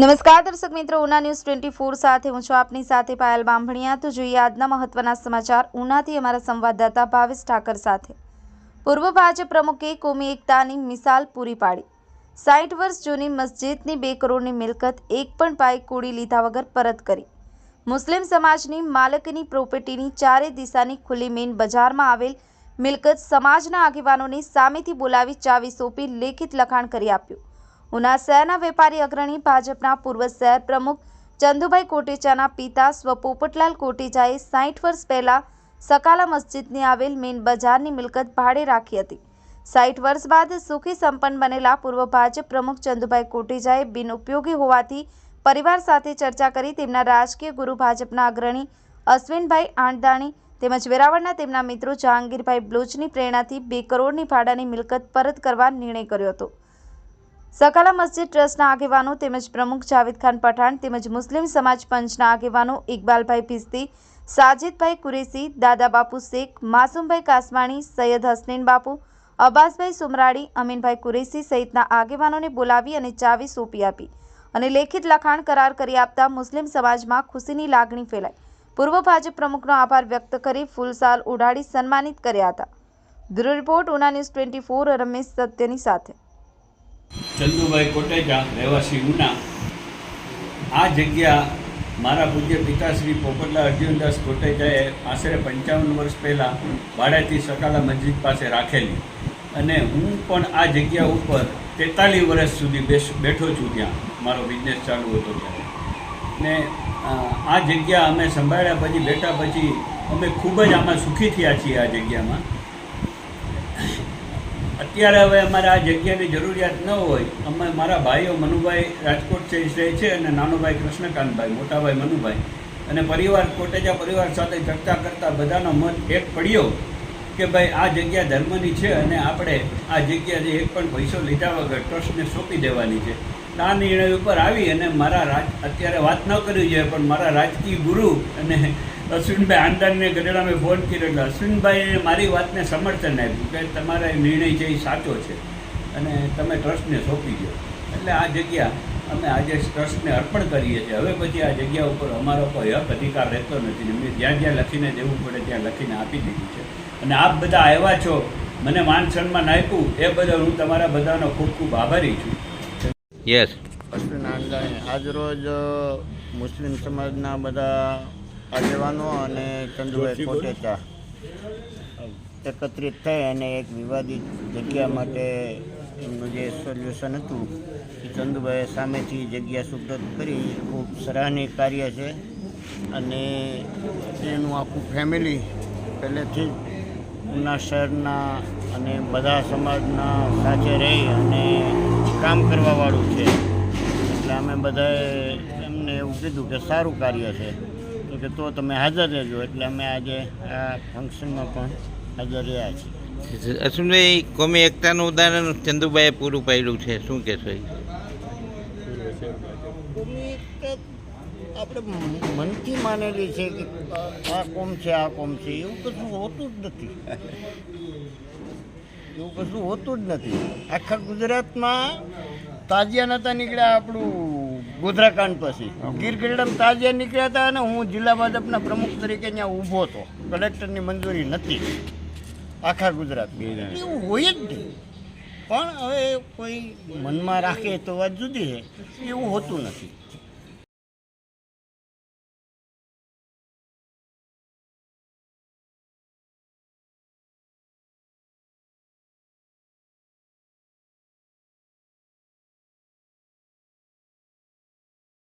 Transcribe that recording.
નમસ્કાર દર્શક મિત્રો, ઉના ન્યૂઝ ટ્વેન્ટી ફોર સાથે હું છું આપની સાથે પાયલ બાંભણિયા તો જોઈએ આજના મહત્વના સમાચાર. ઉનાથી અમારા સંવાદદાતા ભાવેશ ઠાકર સાથે. પૂર્વ ભાજપ પ્રમુખે કોમી એકતાની મિસાલ પૂરી પાડી. સાઠ વર્ષ જૂની મસ્જિદની બે કરોડની મિલકત, એક પણ પાઈ કોડી લીધા વગર પરત કરી. મુસ્લિમ સમાજની માલકની પ્રોપર્ટીની ચારે દિશાની ખુલ્લી મેઇન બજારમાં આવેલ મિલકત સમાજના આગેવાનોને સામેથી બોલાવી ચાવી સોંપી લેખિત લખાણ કરી આપ્યું. ઉના શહેરના વેપારી અગ્રણી ભાજપના પૂર્વ શહેર પ્રમુખ ચંદુભાઈ કોટેચાના પિતા સ્વ પોપટલાલ કોટેચાએ સાઠ વર્ષ પહેલા સકાલા મસ્જિદની આવેલ મેઇન બજારની મિલકત ભાડે રાખી હતી. સાઠ વર્ષ બાદ સુખી સંપન્ન બનેલા પૂર્વ ભાજપ પ્રમુખ ચંદુભાઈ કોટેચાએ બિનઉપયોગી હોવાથી પરિવાર સાથે ચર્ચા કરી તેમના રાજકીય ગુરુ ભાજપના અગ્રણી અશ્વિનભાઈ આંડદાણી તેમજ વેરાવળના તેમના મિત્રો જહાંગીરભાઈ બ્લોચની પ્રેરણાથી બે કરોડની ભાડાની મિલકત પરત કરવા નિર્ણય કર્યો હતો. સકાલા મસ્જિદ ટ્રસ્ટના આગેવાનો તેમજ પ્રમુખ જાવેદ ખાન પઠાણ તેમજ મુસ્લિમ સમાજ પંચના આગેવાનો ઇકબાલભાઈ પિસ્તી, સાજિદભાઈ કુરેશી દાદા બાપુ શેખ, માસુમભાઈ કાસવાણી સૈયદ હસનીન બાપુ, અબ્બાસભાઈ સુમરાડી અમીનભાઈ કુરેશી સહિતના આગેવાનોને બોલાવી અને ચાવી સોંપી આપી અને લેખિત લખાણ કરાર કરી આપતા મુસ્લિમ સમાજમાં ખુશીની લાગણી ફેલાઈ. પૂર્વ ભાજપ પ્રમુખનો આભાર વ્યક્ત કરી ફૂલસાલ ઉડાડી સન્માનિત કર્યા હતા. Bureau report Una news twenty four, Ramesh સત્યની સાથે. ચંદુભાઈ કોટેજા, રહેવાસી ઉના. આ જગ્યા મારા પૂજ્ય પિતાશ્રી પોપટલા અર્જુનદાસ કોટેજાએ આશરે પંચાવન વર્ષ પહેલાં ભાડેથી સકાલા મસ્જિદ પાસે રાખેલી. અને હું પણ આ જગ્યા ઉપર તેતાલીસ વર્ષ સુધી બેસ, બેઠો છું ત્યાં. મારો બિઝનેસ ચાલુ હતો ત્યારે. ને આ જગ્યા અમે સંભાળ્યા પછી, બેઠા પછી અમે ખૂબ જ આમાં સુખી થયા છીએ આ જગ્યામાં. અત્યારે હવે અમારે આ જગ્યાની જરૂરિયાત ન હોય, અમે મારા ભાઈઓ મનુભાઈ રાજકોટ છે રહે છે અને નાનો ભાઈ કૃષ્ણકાંતભાઈ, મોટાભાઈ મનુભાઈ. અને પરિવાર, કોટેજા પરિવાર સાથે ચર્ચા કરતાં બધાનો મત એક પડ્યો કે ભાઈ, આ જગ્યા ધર્મની છે અને આપણે આ જગ્યાથી એક પણ પૈસો લીધા વગર ટ્રસ્ટને સોંપી દેવાની છે. આ નિર્ણય ઉપર આવી અને મારા રાજ, અત્યારે વાત ન કરવી જોઈએ, પણ મારા રાજકીય ગુરુ અને અશ્વિનભાઈ આંદાને ગઢડા મેં ફોન કર્યો એટલે અશ્વિનભાઈએ મારી વાતને સમર્થન આપ્યું કે તમારા નિર્ણય છે એ સાચો છે અને તમે ટ્રસ્ટને સોંપી દો. એટલે આ જગ્યા અમે આજે ટ્રસ્ટને અર્પણ કરીએ છીએ. હવે પછી આ જગ્યા ઉપર અમારો કોઈ હક અધિકાર રહેતો નથી અમે જ્યાં જ્યાં લખીને દેવું પડે ત્યાં લખીને આપી દીધું છે. અને આપ બધા આવ્યા છો, મને માન સન્માન આપ્યું, એ બદલ હું તમારા બધાનો ખૂબ ખૂબ આભારી છું. યસ અશ્વિન આંદાણી આજરોજ મુસ્લિમ સમાજના બધા આગેવાનો અને ચંદુભાઈ કોટેચા એકત્રિત થઈ અને એક વિવાદિત જગ્યા માટે એમનું જે સોલ્યુશન હતું એ ચંદુભાઈએ સામેથી જગ્યા સુપ્રત કરી. ખૂબ સરાહનીય કાર્ય છે અને એનું આખું ફેમિલી પહેલેથી જ ઉના શહેરના અને બધા સમાજના સાથે રહી અને કામ કરવાવાળું છે. એટલે અમે બધાએ એમને એવું કીધું કે સારું કાર્ય છે. તો કે તો તમે હાજર રહેજો. એટલે અમે આજે આ ફંક્શનમાં પણ હાજર રહ્યા છીએ. અશ્વિનભાઈ કોમી એકતાનું ઉદાહરણ ચંદુભાઈએ પૂરું પાડ્યું છે? શું કહેશો? આપણે મનથી માનેલી છે કે આ કોમ છે આ કોમ છે. એવું કશું હોતું જ નથી. એવું કશું હોતું જ નથી. આખા ગુજરાતમાં તાજિયા નતા નીકળ્યા આપણું ગોધરાકાંડ પછી. ગીર ગઢડામાં તાજિયા નીકળ્યા હતા અને હું જિલ્લા ભાજપના પ્રમુખ તરીકે ત્યાં ઊભો હતો. કલેક્ટરની મંજૂરી નથી. આખા ગુજરાત. એવું હોય જ નહીં. પણ હવે કોઈ મનમાં રાખે તો વાત જુદી છે. એવું હોતું નથી.